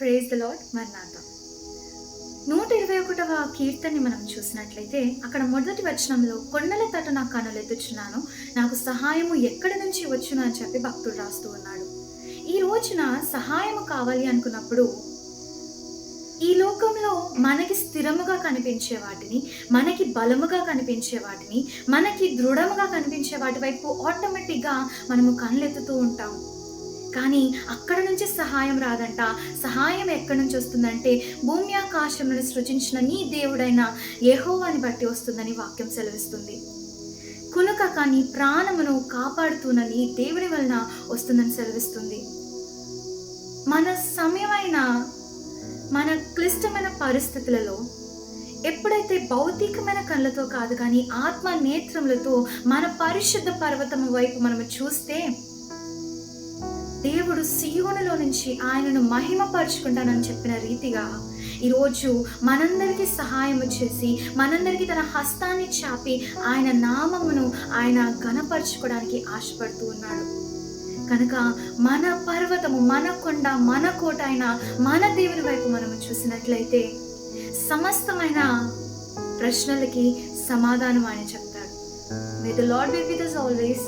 Praise the lord మర్నాథ నూట ఇరవై ఒకటవ కీర్తన్ని మనం చూసినట్లయితే అక్కడ మొదటి వచనంలో కొండల తట నా కనులెత్తుచున్నాను నాకు సహాయము ఎక్కడి నుంచి వచ్చును? అని చెప్పి భక్తుడు రాస్తూ ఉన్నాడు. ఈ రోజున సహాయము కావాలి అనుకున్నప్పుడు ఈ లోకంలో మనకి స్థిరముగా కనిపించే వాటిని మనకి బలముగా కనిపించే వాటిని మనకి దృఢముగా కనిపించే వాటి వైపు ఆటోమేటిక్గా మనము కళ్ళెత్తుతూ ఉంటాం కానీ అక్కడ నుంచి సహాయం రాదంట. సహాయం ఎక్కడి నుంచి వస్తుందంటే భూమి ఆకాశములను సృజించిన నీ దేవుడైన యహోవాని బట్టి వస్తుందని వాక్యం సెలవిస్తుంది. కునుక కానీ ప్రాణమును కాపాడుతున్నని దేవుని వలన వస్తుందని సెలవిస్తుంది. మన సమయమైన మన క్లిష్టమైన పరిస్థితులలో ఎప్పుడైతే భౌతికమైన కళ్ళతో కాదు కానీ ఆత్మ నేత్రములతో మన పరిశుద్ధ పర్వతము వైపు మనము చూస్తే దేవుడు సియోనులో నుంచి ఆయనను మహిమపరుచుకుంటానని చెప్పిన రీతిగా ఈరోజు మనందరికీ సహాయం చేసి మనందరికీ తన హస్తాన్ని చాపి ఆయన నామమును ఆయన గణపరచుకోవడానికి ఆశపడుతూ ఉన్నాడు. కనుక మన పర్వతము మన కొండ మన కోట అయిన మన దేవుని వైపు మనము చూసినట్లయితే సమస్తమైన ప్రశ్నలకి సమాధానం ఆయన చెప్తాడు. May the lord be with us always